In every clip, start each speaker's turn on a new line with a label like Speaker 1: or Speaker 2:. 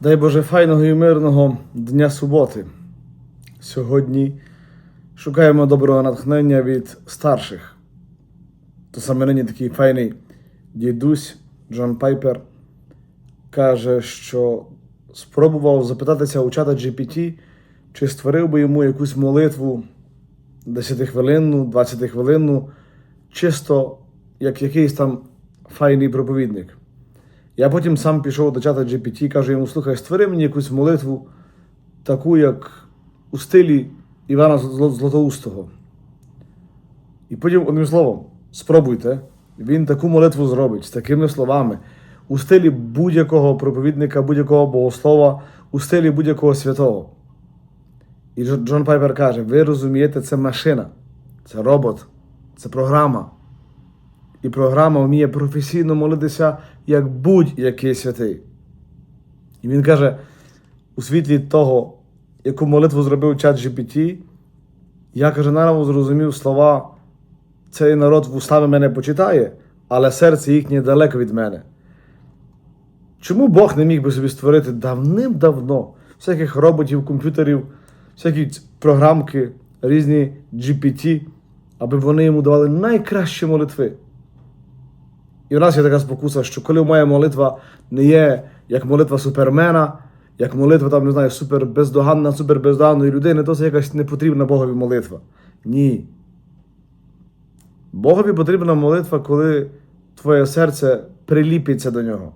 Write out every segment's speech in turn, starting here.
Speaker 1: Дай Боже файного і мирного Дня суботи. Сьогодні шукаємо доброго натхнення від старших. То саме нині такий файний дідусь Джон Пайпер каже, що спробував запитатися у чата GPT, чи створив би йому якусь молитву 10-хвилинну, 20-хвилинну, чисто як якийсь там файний проповідник. Я потім сам пішов до чата GPT кажу йому: слухай, створи мені якусь молитву, таку, як у стилі Івана Златоустого. І потім, одним словом, спробуйте. Він таку молитву зробить з такими словами, у стилі будь-якого проповідника, будь-якого богослова, у стилі будь-якого святого. І Джон Пайпер каже: ви розумієте, це машина, це робот, це програма. І програма вміє професійно молитися як будь-який святий. І він каже: у світлі того, яку молитву зробив чат GPT, я каже, наново зрозумів слова, цей народ вустами мене почитає, але серце їхнє далеко від мене. Чому Бог не міг би собі створити давним-давно всяких роботів, комп'ютерів, всякі програмки, різні GPT, аби вони йому давали найкращі молитви? І в нас є така спокуса, що коли моя молитва не є як молитва супермена, як молитва там, не знаю, супер бездоганна, супер бездоганної людини, то це якась непотрібна Богові молитва. Ні. Богові потрібна молитва, коли твоє серце приліпиться до нього.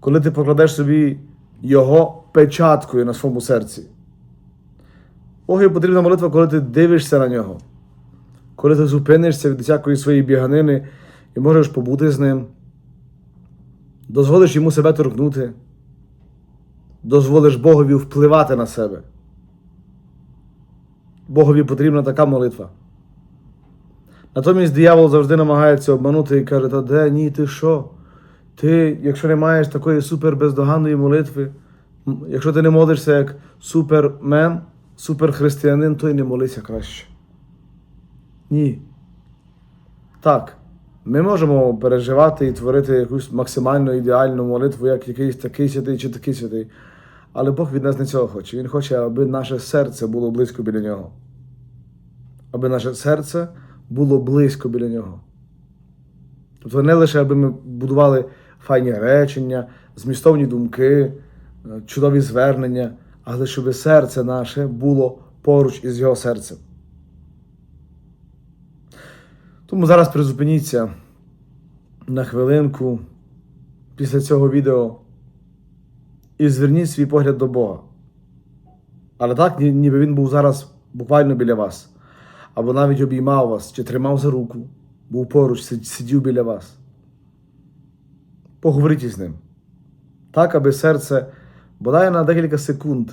Speaker 1: Коли ти покладеш собі його печаткою на своєму серці. Богові потрібна молитва, коли ти дивишся на нього коли ти зупинишся від всякої своєї біганини і можеш побути з ним, дозволиш йому себе торкнути, дозволиш Богові впливати на себе. Богові потрібна така молитва. Натомість диявол завжди намагається обманути і каже: Та де ні, ти що? Ти, якщо не маєш такої супербездоганної молитви, якщо ти не молишся як супермен, суперхристиянин, то й не молися краще. Ні. Так. Ми можемо переживати і творити якусь максимально ідеальну молитву, як якийсь такий святий чи такий святий. Але Бог від нас не цього хоче. Він хоче, аби наше серце було близько біля нього. Аби наше серце було близько біля нього. Тобто не лише аби ми будували файні речення, змістовні думки, е, чудові звернення, але щоб серце наше було поруч із його серцем. Тому зараз призупиніться на хвилинку після цього відео і зверніть свій погляд до Бога. Але так, ніби він був зараз буквально біля вас, або навіть обіймав вас чи тримав за руку, був поруч, сидів біля вас. Поговоріть із ним. Так, аби серце бодай на декілька секунд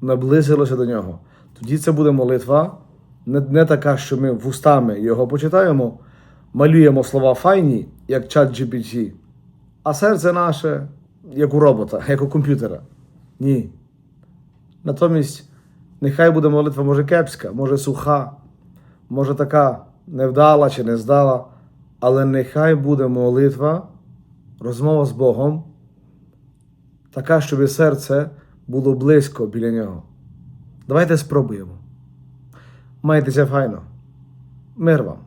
Speaker 1: наблизилося до нього. Тоді це буде молитва, не, не така, що ми вустами його почитаємо, малюємо слова файні, як чат GPT, а серце наше, як у робота, як у комп'ютера. Ні. Натомість, нехай буде молитва, може кепська, може суха, може така невдала чи не здала, але нехай буде молитва, розмова з Богом, така, щоб серце було близько біля нього. Давайте спробуємо. Майтеся файно. Мир вам.